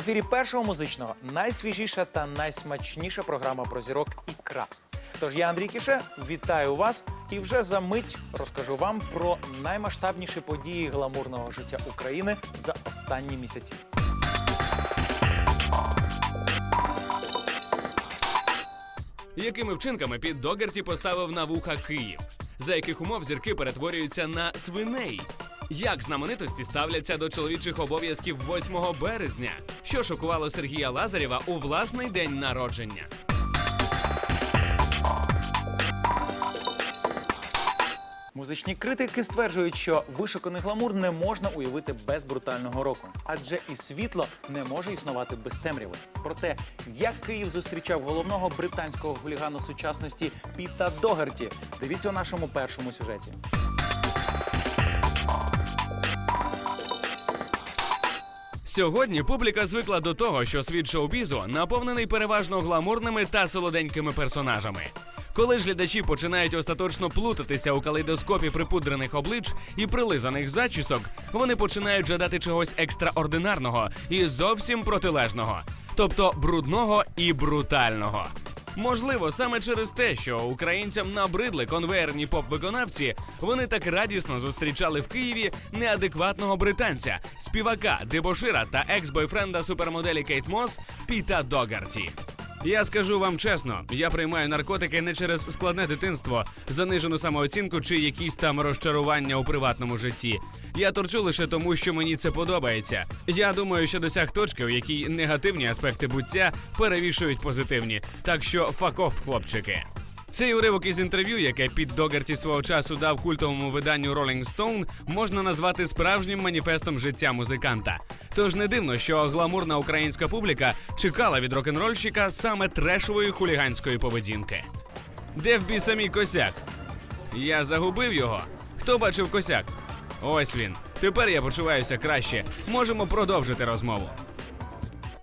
ефірі першого музичного найсвіжіша та найсмачніша програма про зірок ікра. Тож я Андрій Кіше, вітаю вас і вже за мить розкажу вам про наймасштабніші події гламурного життя України за останні місяці. Якими вчинками під Догерті поставив на вуха Київ? За яких умов зірки перетворюються на свиней? Як знаменитості ставляться до чоловічих обов'язків 8 березня? Що шокувало Сергія Лазарєва у власний день народження? Музичні критики стверджують, що вишуканий гламур не можна уявити без брутального року, адже і світло не може існувати без темряви. Про те, як Київ зустрічав головного британського хулігану сучасності Піта Догерті, дивіться у нашому першому сюжеті. Сьогодні публіка звикла до того, що світ шоу-бізу наповнений переважно гламурними та солоденькими персонажами. Коли ж глядачі починають остаточно плутатися у калейдоскопі припудрених облич і прилизаних зачісок, вони починають жадати чогось екстраординарного і зовсім протилежного, тобто брудного і брутального. Можливо, саме через те, що українцям набридли конвейерні поп-виконавці, вони так радісно зустрічали в Києві неадекватного британця, співака, дебошира та екс-бойфренда супермоделі Кейт Мос Піта Догарті. Я скажу вам чесно, я приймаю наркотики не через складне дитинство, занижену самооцінку чи якісь там розчарування у приватному житті. Я торчу лише тому, що мені це подобається. Я думаю, що досяг точки, у якій негативні аспекти буття перевішують позитивні. Так що факов, хлопчики. Цей уривок із інтерв'ю, яке Піт Догарті свого часу дав культовому виданню Rolling Stone, можна назвати справжнім маніфестом життя музиканта. Тож не дивно, що гламурна українська публіка чекала від рок-н-рольщика саме трешової хуліганської поведінки. Де в біса мій косяк? Я загубив його. Хто бачив косяк? Ось він. Тепер я почуваюся краще. Можемо продовжити розмову.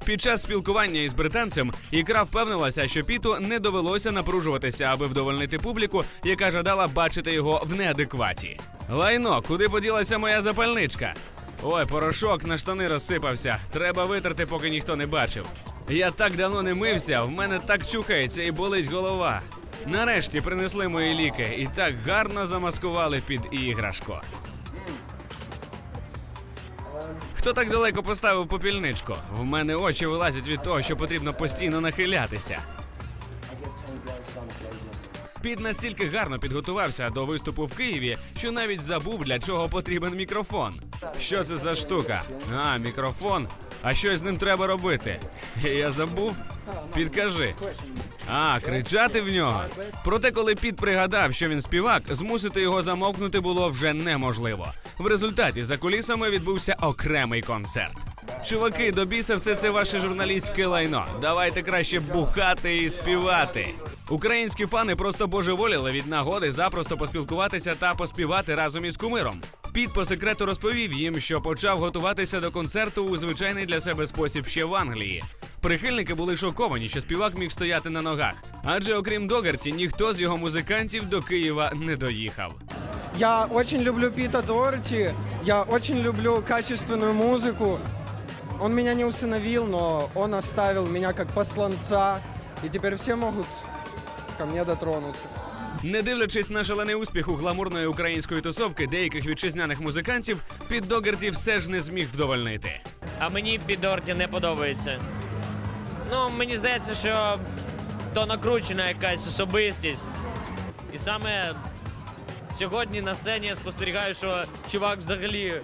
Під час спілкування із британцем ікра впевнилася, що Піту не довелося напружуватися, аби вдовольнити публіку, яка жадала бачити його в неадекваті. Лайно, куди поділася моя запальничка? Ой, порошок на штани розсипався. Треба витерти, поки ніхто не бачив. Я так давно не мився, в мене так чухається і болить голова. Нарешті принесли мої ліки і так гарно замаскували під іграшко. Хто так далеко поставив попільничку? В мене очі вилазять від того, що потрібно постійно нахилятися. Під настільки гарно підготувався до виступу в Києві, що навіть забув, для чого потрібен мікрофон. Що це за штука? А, мікрофон. А що з ним треба робити? Я забув? Підкажи. А, кричати в нього. Проте, коли Піт пригадав, що він співак, змусити його замовкнути було вже неможливо. В результаті за кулісами відбувся окремий концерт. Чуваки, до біса все це ваше журналістське лайно. Давайте краще бухати і співати. Українські фани просто божеволіли від нагоди запросто поспілкуватися та поспівати разом із кумиром. Піт по секрету розповів їм, що почав готуватися до концерту у звичайний для себе спосіб ще в Англії. Прихильники були шоковані, що співак міг стояти на ногах, адже окрім Догарті, ніхто з його музикантів до Києва не доїхав. Я очень люблю Пита Дорти, я очень люблю качественную музыку. Он меня не усыновил, но он оставил меня как посланца, и теперь все могут ко мне дотронуться. Не дивлячись на шалений успіх у гламурної української тусовки деяких вітчизняних музикантів, Піт Догерті все ж не зміг вдовольнити. А мені Підорті не подобається. Ну, мені здається, що то накручена якась особистість. І саме сьогодні на сцені я спостерігаю, що чувак взагалі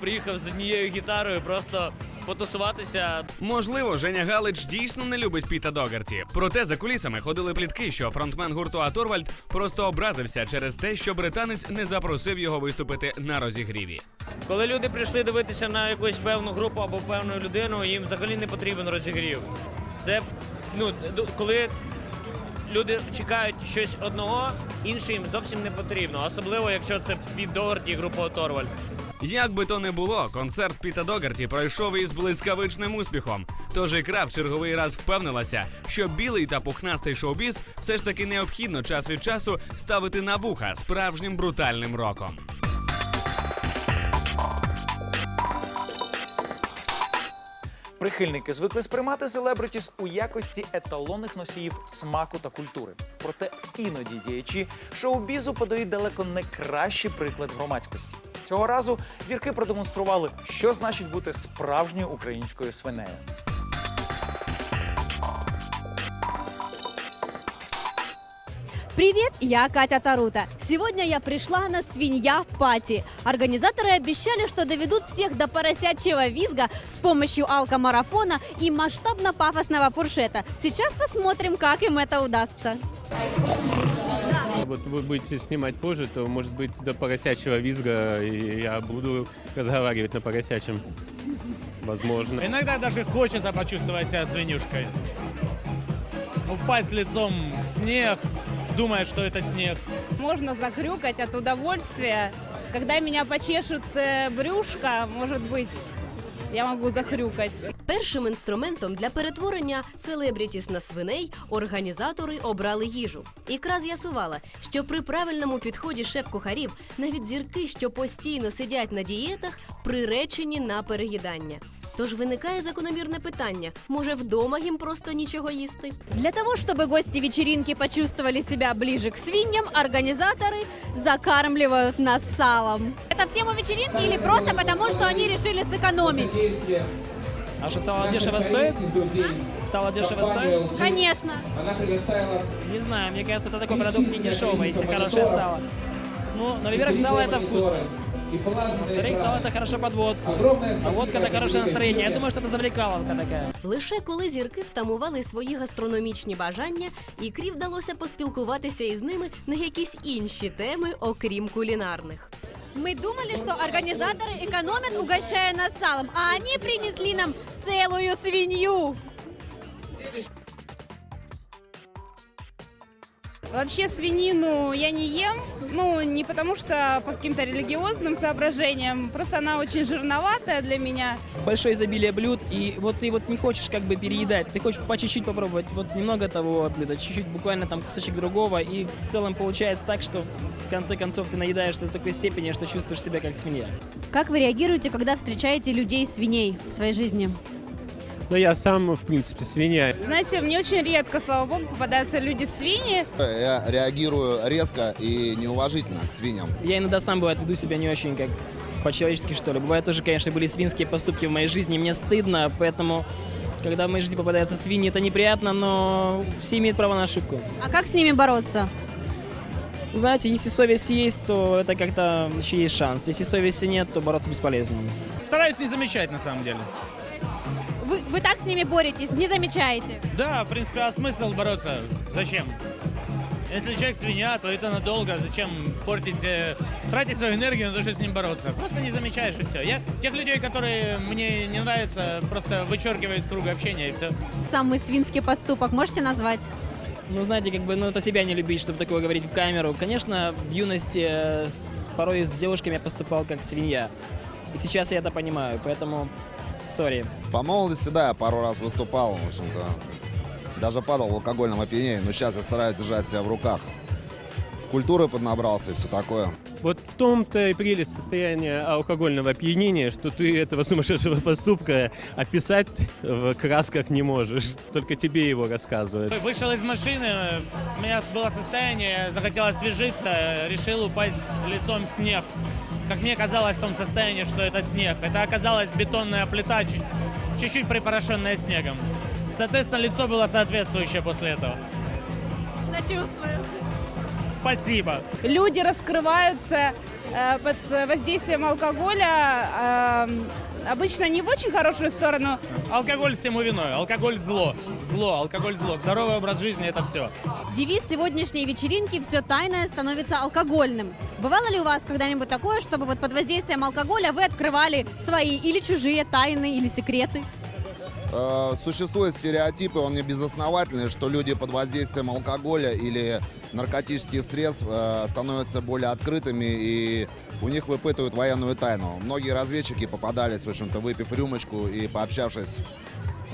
приїхав з однією гітарою просто потусуватися. Можливо, Женя Галич дійсно не любить Піта Догарті. Проте за кулісами ходили плітки, що фронтмен гурту Аторвальд просто образився через те, що британець не запросив його виступити на розігріві. Коли люди прийшли дивитися на якусь певну групу або певну людину, їм взагалі не потрібен розігрів. Це ну коли люди чекають щось одного, інше їм зовсім не потрібно, особливо якщо це під Дорті і група Торвальд. Як би то не було, концерт Піта Догарті пройшов із блискавичним успіхом. Тож ікра в черговий раз впевнилася, що білий та пухнастий шоу-біз все ж таки необхідно час від часу ставити на вуха справжнім брутальним роком. Прихильники звикли сприймати селебритіс у якості еталонних носіїв смаку та культури. Проте іноді діячі шоу-бізу подають далеко не кращий приклад громадськості. Цього разу зірки продемонстрували, що значить бути справжньою українською свинею. Привет, я Катя Тарута. Сегодня я пришла на свинья пати. Организаторы обещали, что доведут всех до поросячьего визга с помощью алкомарафона и масштабно-пафосного фуршета. Сейчас посмотрим, как им это удастся. Вот вы будете снимать позже, то может быть до поросячьего визга и я буду разговаривать на поросячьем. Возможно. Иногда даже хочется почувствовать себя свинюшкой. Упасть лицом в снег, думая, что это снег. Можно закрюкать от удовольствия. Когда меня почешут э, брюшко, может быть, я могу захрюкати. Першим інструментом для перетворення селебрітіс на свиней організатори обрали їжу. Ікра з'ясувала, що при правильному підході шеф-кухарів навіть зірки, що постійно сидять на дієтах, приречені на переїдання. Тож виникає закономірне питання: може вдома їм просто нічого їсти? Для того, чтобы гости вечеринки почувствовали себя ближе к свиньям, организаторы закармливают нас салом. Это в тему вечеринки или просто потому, что они решили сэкономить? А что, сало дешево стоит? Сало дешево стоит? Конечно. Не знаю, мне кажется, это такой продукт не дешевый, если хорошее сало. Ну, но, во-первых, сало это вкусно. Во-вторых, сало это хорошо под водку. А водка это хорошее настроение. Я думаю, что это завлекаловка такая. Лише коли зірки втамували свої гастрономічні бажання, ікрі вдалося поспілкуватися із ними на якісь інші теми, окрім кулінарних. Мы думали, что организаторы экономят, угощая нас салом, а они принесли нам целую свинью. Вообще свинину я не ем, ну, не потому что по каким-то религиозным соображениям, просто она очень жирноватая для меня. Большое изобилие блюд, и вот ты вот не хочешь как бы переедать, ты хочешь по чуть-чуть попробовать, вот немного того блюда, чуть-чуть буквально там кусочек другого, и в целом получается так, что в конце концов ты наедаешься до такой степени, что чувствуешь себя как свинья. Как вы реагируете, когда встречаете людей-свиней в своей жизни? Но я сам, в принципе, свинья. Знаете, мне очень редко, слава богу, попадаются люди-свиньи. Я реагирую резко и неуважительно к свиньям. Я иногда сам, бывает, веду себя не очень как по-человечески, что ли. Бывает тоже, конечно, были свинские поступки в моей жизни, мне стыдно, поэтому, когда в моей жизни попадаются свиньи, это неприятно, но все имеют право на ошибку. А как с ними бороться? Знаете, если совесть есть, то это как-то еще есть шанс. Если совести нет, то бороться бесполезно. Стараюсь не замечать на самом деле. Вы, вы так с ними боретесь, не замечаете? Да, в принципе, а смысл бороться? Зачем? Если человек свинья, то это надолго. Зачем портить, э, тратить свою энергию на то, чтобы с ним бороться? Просто не замечаешь и все. Я тех людей, которые мне не нравятся, просто вычеркиваю из круга общения и все. Самый свинский поступок можете назвать? Ну, знаете, как бы, ну, это себя не любить, чтобы такое говорить в камеру. Конечно, в юности э, с- порой с девушками я поступал как свинья. И сейчас я это понимаю, поэтому, сори. По молодости, да, я пару раз выступал, в общем-то. Даже падал в алкогольном опьянении, но сейчас я стараюсь держать себя в руках. Культуры поднабрался и все такое. Вот в том-то и прелесть состояния алкогольного опьянения, что ты этого сумасшедшего поступка описать в красках не можешь. Только тебе его рассказывают. Вышел из машины, у меня было состояние, захотелось освежиться, решил упасть лицом в снег. Как мне казалось в том состоянии, что это снег. Это оказалась бетонная плита, чуть- чуть-чуть припорошенная снегом. Соответственно, лицо было соответствующее после этого. Сочувствую. Спасибо. Люди раскрываются э, под воздействием алкоголя, э, обычно не в очень хорошую сторону, Алкоголь всему виной. Алкоголь зло. Зло, алкоголь зло. Здоровый образ жизни это все. Девиз сегодняшней вечеринки «Все тайное становится алкогольным». Бывало ли у вас когда-нибудь такое, чтобы вот под воздействием алкоголя вы открывали свои или чужие тайны или секреты? Э, существуют стереотипы, он не безосновательный, что люди под воздействием алкоголя или наркотических средств э, становятся более открытыми и у них выпытывают военную тайну. Многие разведчики попадались, в общем-то, выпив рюмочку и пообщавшись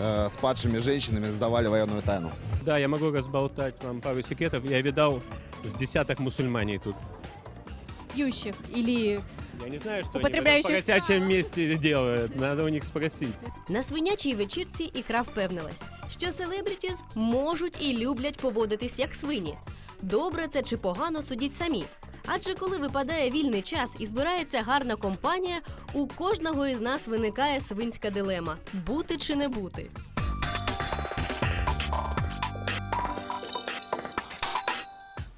э, с падшими женщинами, сдавали военную тайну. Да, я могу разболтать вам пару секретов. Я видал с десяток мусульманей тут. Пьющих или Я не знаю, что Употребляющих- они в этом поросячьем месте делают. Надо у них спросить. На свинячій вечірці ікра впевнилась, що селебрітіс можуть і люблять поводитись як свині. Добре це чи погано судіть самі. Адже коли випадає вільний час і збирається гарна компанія, у кожного із нас виникає свинська дилема: бути чи не бути.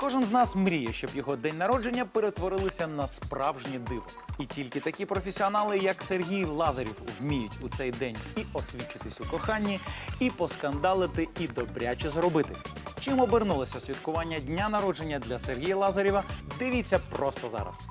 Кожен з нас мріє, щоб його день народження перетворилися на справжнє диво. І тільки такі професіонали, як Сергій Лазарів, вміють у цей день і освічитись у коханні, і поскандалити, і добряче зробити. Чим обернулося святкування дня народження для Сергія Лазарєва? Дивіться просто зараз.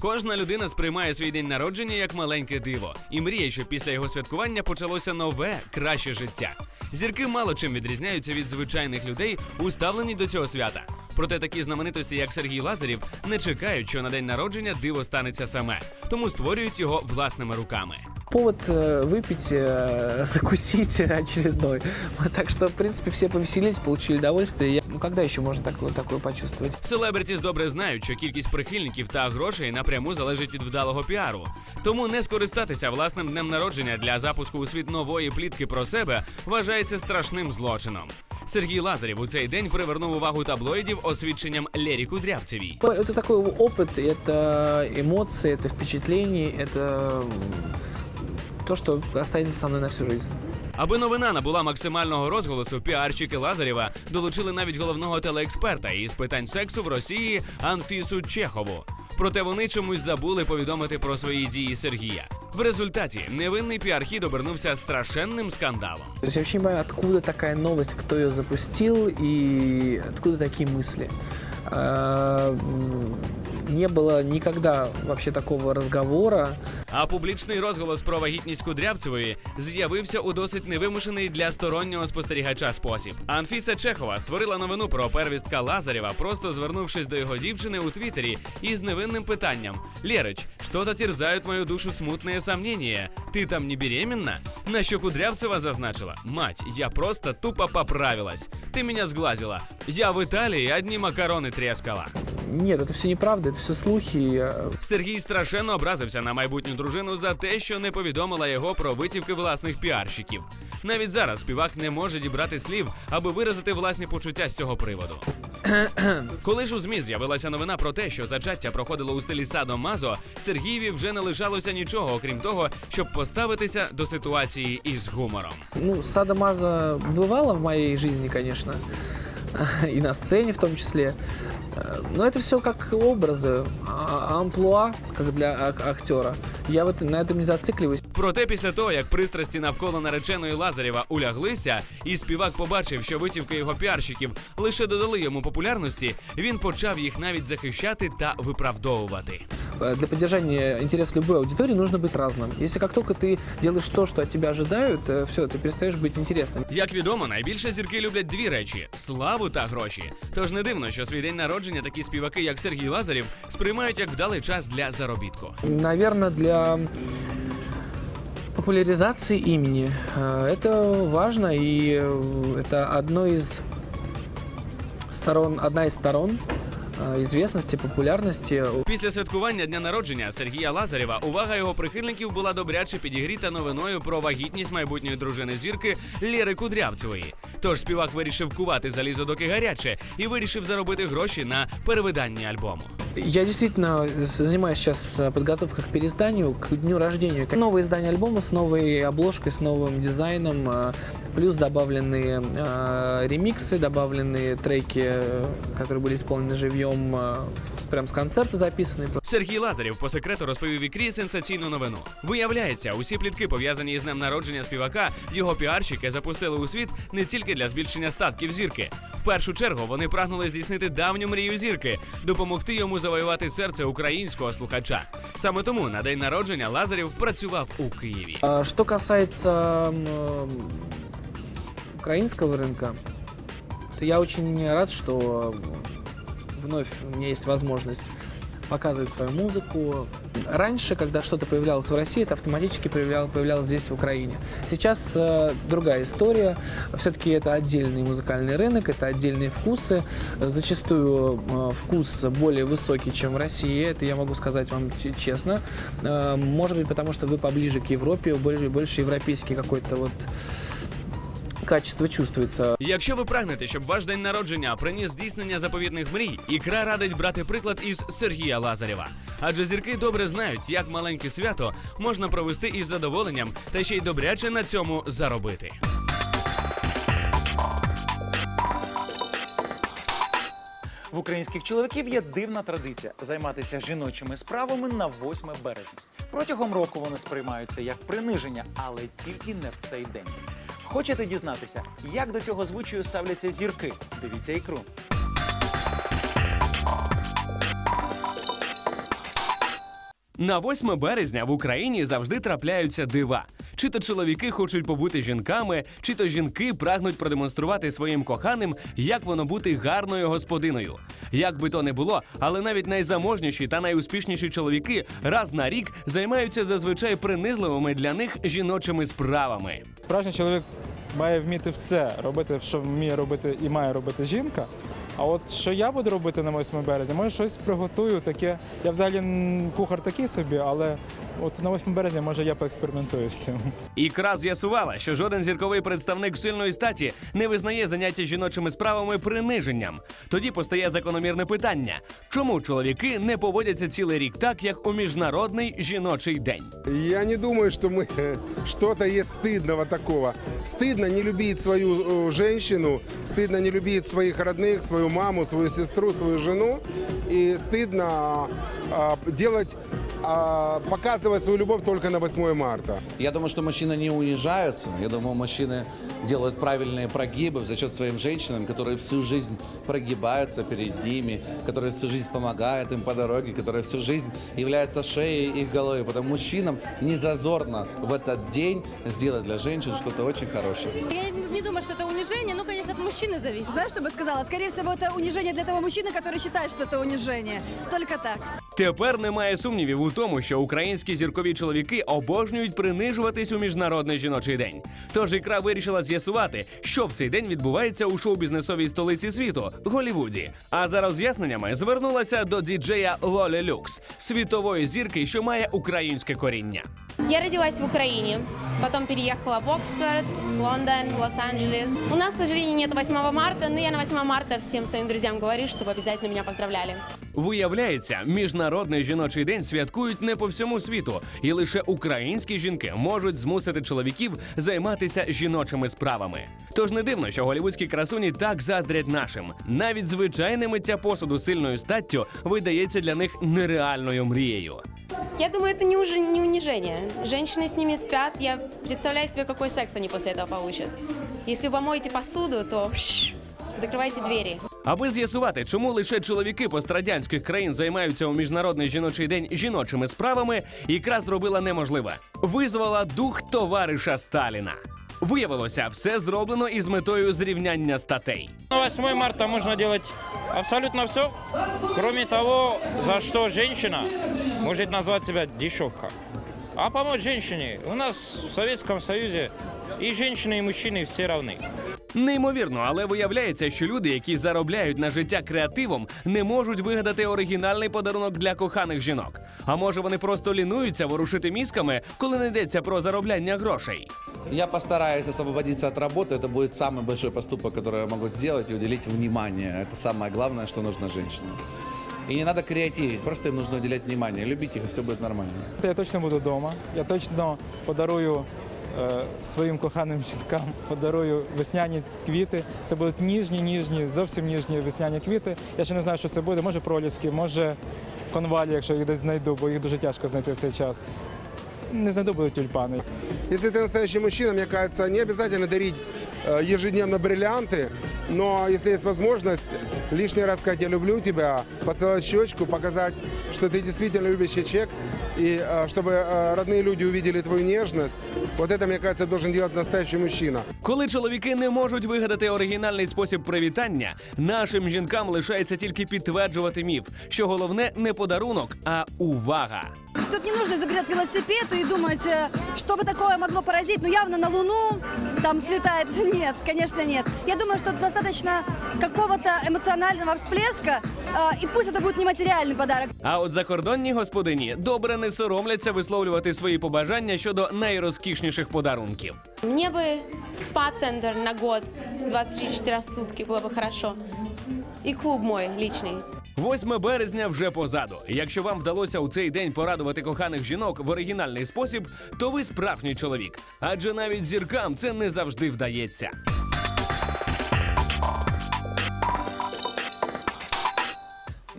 Кожна людина сприймає свій день народження як маленьке диво і мріє, що після його святкування почалося нове, краще життя. Зірки мало чим відрізняються від звичайних людей уставлені до цього свята. Проте такі знаменитості, як Сергій Лазарів, не чекають, що на день народження диво станеться саме, тому створюють його власними руками. Повод э, выпить, э, закусить очередной. Вот Так что, в принципе, все повеселились, получили удовольствие. Я- Ну, когда еще можно такое, такое почувствовать? Селебритіс добре знають, що кількість прихильників та грошей напряму залежить від вдалого піару. Тому не скористатися власним днем народження для запуску у світ нової плітки про себе вважається страшним злочином. Сергій Лазарів у цей день привернув увагу таблоїдів освідченням Лері Кудрявцевій. Это такой опыт, это эмоции, это впечатления, это м, то, что останется со мной на всю жизнь. Аби новина набула максимального розголосу, піарчики Лазарєва долучили навіть головного телеексперта із питань сексу в Росії Анфісу Чехову. Проте вони чомусь забули повідомити про свої дії Сергія. В результаті невинний піар-хід обернувся страшенним скандалом. Я вообще не понимаю, откуда такая новость, кто ее запустил и откуда такие мысли. М, Не было никогда вообще такого разговора. А публічний розголос про вагітність Кудрявцевої з'явився у досить невимушений для стороннього спостерігача спосіб. Анфіса Чехова створила новину про первістка Лазарєва, просто звернувшись до його дівчини у Твіттері із невинним питанням: Лерич, що-то терзають мою душу смутне сомнення. Ти там не беременна? На що Кудрявцева зазначила: Мать, я просто тупо поправилась. Ти мене зглазила. Я в Італії одні макарони трескала. Нет, это все неправда, это все слухи. Э, Сергій страшенно образився на майбутню дружину за те, що не повідомила його про витівки власних піарщиків. Навіть зараз співак не може дібрати слів, аби виразити власні почуття з цього приводу. Коли ж у змі з'явилася новина про те, що зачаття проходило у стилі Садо Мазо, Сергієві вже не лишалося нічого, окрім того, щоб поставитися до ситуації із гумором. Ну, садомаза бывало в моей жизни, конечно, и на сцене в том числе. Э, Но это все как образы, а- амплуа, как для ак- актера. Я вот на этом не зацикливаюсь. Проте після того, як пристрасті навколо нареченої Лазарєва уляглися, і співак побачив, що витівки його піарщиків лише додали йому популярності, він почав їх навіть захищати та виправдовувати. Э, Для поддержания интереса любой аудитории нужно быть разным. Если как только ты делаешь то, что от тебя ожидают, все, ты перестаешь быть интересным. Як відомо, найбільше зірки люблять дві речі: славу та гроші. Тож не дивно, що свій день народження такі співаки, як Сергій Лазарєв, сприймають як вдалий час для заробітку. Наверное, для популяризации имени э, это важно, и э, это одно из сторон, одна из сторон э, известности, популярности. Після святкування дня народження Сергія Лазарєва увага його прихильників була добряче підігріта новиною про вагітність майбутньої дружини зірки Лєри Кудрявцевої. Тож співак вирішив кувати залізо доки гаряче і вирішив заробити гроші на перевиданні альбому. Я действительно занимаюсь сейчас э, подготовкой к переизданию, к дню рождения. Новое издание альбома с новой обложкой, с новым дизайном, э, плюс добавленные э, ремиксы, добавленные треки, э, которые были исполнены живьем, э, прям с концерта записанные. Сергій Лазарєв по секрету розповів ікрі сенсаційну новину. Виявляється, усі плітки, пов'язані із днем народження співака, його піарщики запустили у світ не тільки для збільшення статків зірки. В першу чергу вони прагнули здійснити давню мрію зірки, допомогти йому завоювати серце українського слухача. Саме тому на день народження Лазарєв працював у Києві. А Что касается м, украинского рынка, то я очень рад, что вновь у меня есть возможность показывать свою музыку, раньше, когда что-то появлялось в России, это автоматически появлял- появлялось здесь, в Украине. Сейчас э, другая история. Все-таки это отдельный музыкальный рынок, это отдельные вкусы. Зачастую э, вкус более высокий, чем в России. Это я могу сказать вам ч- честно. Э, может быть, потому что вы поближе к Европе, больше, больше европейский какой-то вот качество чувствуется. Якщо ви прагнете, щоб ваш день народження приніс здійснення заповітних мрій, ікра радить брати приклад із Сергія Лазарєва. Адже зірки добре знають, як маленьке свято можна провести із задоволенням та ще й добряче на цьому заробити. В українських чоловіків є дивна традиція займатися жіночими справами на 8 березня. Протягом року вони сприймаються як приниження, але тільки не в цей день. Хочете дізнатися, як до цього звичаю ставляться зірки? Дивіться ікру. На 8 березня в Україні завжди трапляються дива. Чи то чоловіки хочуть побути жінками, чи то жінки прагнуть продемонструвати своїм коханим, як воно бути гарною господиною. Як би то не було, але навіть найзаможніші та найуспішніші чоловіки раз на рік займаються зазвичай принизливими для них жіночими справами. Справжній чоловік має вміти все робити, що вміє робити і має робити жінка. А от що я буду робити на 8 березня, може щось приготую таке. Я взагалі м, кухар такий собі, але от на 8 березня може я поекспериментую з цим. Ікра з'ясувала, що жоден зірковий представник сильної статі не визнає заняття жіночими справами приниженням. Тоді постає закономірне питання: чому чоловіки не поводяться цілий рік так, як у міжнародний жіночий день? Я не думаю, что мы что-то есть стыдного такого. Стыдно не любить свою э, женщину, стыдно не любить своих родных, свою маму, свою сестру, свою жену. И стыдно делать, а, показывать свою любовь только на 8 марта. Я думаю, что мужчины не унижаются. Я думаю, мужчины делают правильные прогибы за счет своим женщинам, которые всю жизнь прогибаются перед ними, которые всю жизнь помогают им по дороге, которые всю жизнь являются шеей их головы. Потому мужчинам не зазорно в этот день сделать для женщин что-то очень хорошее. Я не думаю, что это унижение, ну, конечно, от мужчины зависит. Знаешь, что бы сказала? Скорее всего, это унижение для того мужчины, который считает, что это унижение. Только так. Тепер немає сумнівів у тому, що українські зіркові чоловіки обожнюють принижуватись у міжнародний жіночий день. Тож ікра вирішила з'ясувати, що в цей день відбувається у шоу-бізнесовій столиці світу Голівуді. А за роз'ясненнями звернулася до діджея Лолі Люкс, світової зірки, що має українське коріння. Я родилась в Украине, потом переехала в Оксфорд, Лондон, Лос-Анджелес. У нас, к сожалению, нет 8 марта, но я на 8 марта всем своим друзьям говорю, чтобы обязательно меня поздравляли. Виявляється, міжнародний жіночий день святкують не по всьому світу, і лише українські жінки можуть змусити чоловіків займатися жіночими справами. Тож не дивно, що голівудські красуні так заздрять нашим. Навіть звичайне миття посуду сильною статтю видається для них нереальною мрією. Я думаю, это не, уже, не унижение. Женщины с ними спят, я представляю себе, какой секс они после этого получат. Если вы помоете посуду, то пш, закрывайте двери. Аби з'ясувати, чому лише чоловіки пострадянських країн займаються у міжнародний жіночий день жіночими справами, ікра зробила неможливе. Визвала дух товариша Сталіна. Виявилося, все зроблено із метою зрівняння статей. На 8 марта можно делать абсолютно все, кроме того, за что женщина может назвать себя дешевка. А помочь женщине у нас в Советском Союзе и женщины, и мужчины все равны. Неймовірно, але виявляється, що люди, які заробляють на життя креативом, не можуть вигадати оригінальний подарунок для коханих жінок. А може вони просто лінуються ворушити мізками, коли не йдеться про заробляння грошей. Я постараюсь освободиться от работы. Это будет самый большой поступок, который я могу сделать и уделить внимание. Это самое главное, что нужно женщинам. И не надо креативить, просто им нужно уделять внимание. Любить их, и все будет нормально. Я точно буду вдома. Я точно подарую е, своїм коханим жінкам, подарую весняні квіти. Це будуть ніжні, ніжні, зовсім ніжні весняні квіти. Я ще не знаю, що це буде. Може проліски, може конвалі, якщо їх десь знайду, бо їх дуже тяжко знайти в цей час Не знайду будуть тюльпани. Если ты настоящий мужчина, мне кажется, не обязательно дарить э, ежедневно бриллианты, но если есть возможность лишний раз сказать «я люблю тебя», поцеловать щечку, показать, что ты действительно любящий человек и э, чтобы э, родные люди увидели твою нежность, вот это, мне кажется, должен делать настоящий мужчина. Коли чоловіки не можуть вигадати оригінальний спосіб привітання, нашим жінкам лишається тільки підтверджувати міф, що головне не подарунок, а увага. Тут не нужно изобретать велосипед и думать, э, что бы такое могло поразить. Ну, явно на Луну там слетает. Нет, конечно, нет. Я думаю, что достаточно какого-то эмоционального всплеска, э, и пусть это будет нематериальный подарок. А от закордонні господині добре не соромляться висловлювати свої побажання щодо найрозкішніших подарунків. Мне бы спа-центр на год, 24 часа в сутки было бы хорошо. И клуб мой личный. 8 березня вже позаду. Якщо вам вдалося у цей день порадувати коханих жінок в оригінальний спосіб, то ви справжній чоловік. Адже навіть зіркам це не завжди вдається.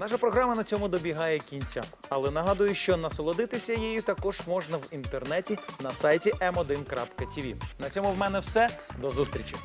Наша програма на цьому добігає кінця. Але нагадую, що насолодитися її також можна в інтернеті на сайті m1.tv. На цьому в мене все. До зустрічі.